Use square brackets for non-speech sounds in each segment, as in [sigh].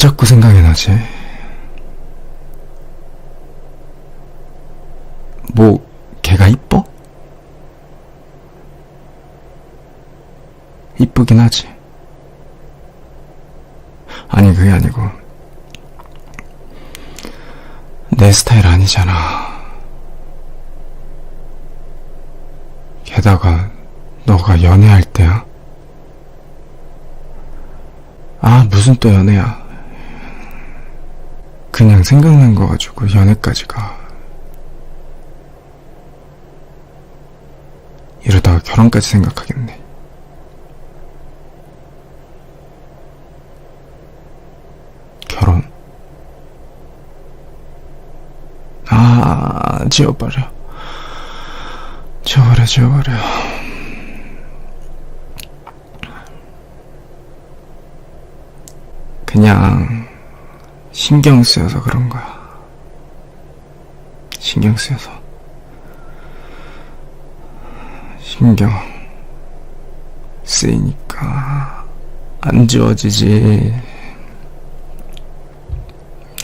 자꾸 생각이 나지? 뭐, 걔가 이뻐? 이쁘긴 하지. 아니, 그게 아니고. 내 스타일 아니잖아. 게다가, 너가 연애할 때야? 아, 무슨 또 연애야. 그냥 생각난 거 가지고 연애까지 가. 이러다가 결혼까지 생각하겠네. 결혼. 아, 지워버려. 지워버려, 지워버려. 그냥, 신경 쓰여서 그런 거야. 신경 쓰여서. 신경 쓰이니까 안 지워지지.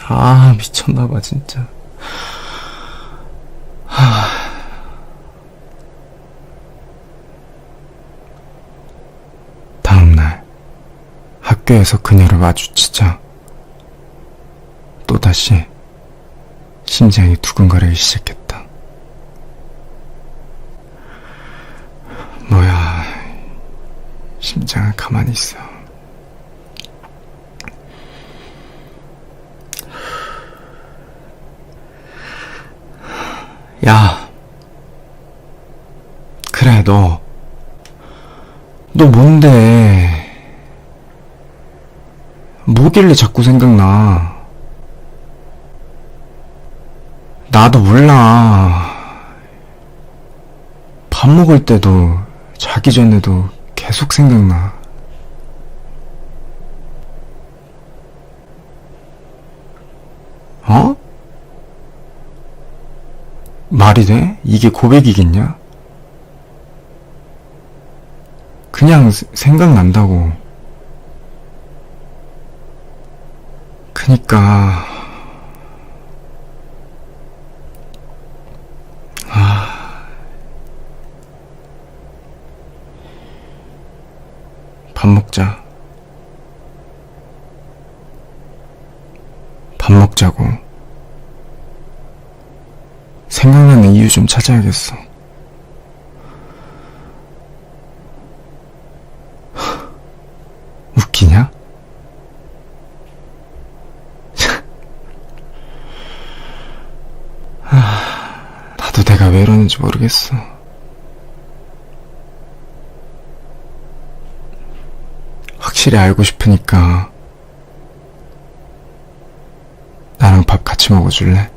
아, 미쳤나봐, 진짜. 하... 다음날, 학교에서 그녀를 마주치자, 또다시 심장이 두근거리기 시작했다. 뭐야, 심장은 가만히 있어. 야, 그래, 너. 너 뭔데? 뭐길래 자꾸 생각나? 나도 몰라. 밥 먹을 때도, 자기 전에도 계속 생각나. 어? 말이 돼? 이게 고백이겠냐? 그냥 세- 생각난다고. 그니까, 밥 먹자. 밥 먹자고. 생각나는 이유 좀 찾아야겠어. 웃기냐? [laughs] 하, 나도 내가 왜 이러는지 모르겠어. 확실히 알고 싶으니까 나랑 밥 같이 먹어줄래?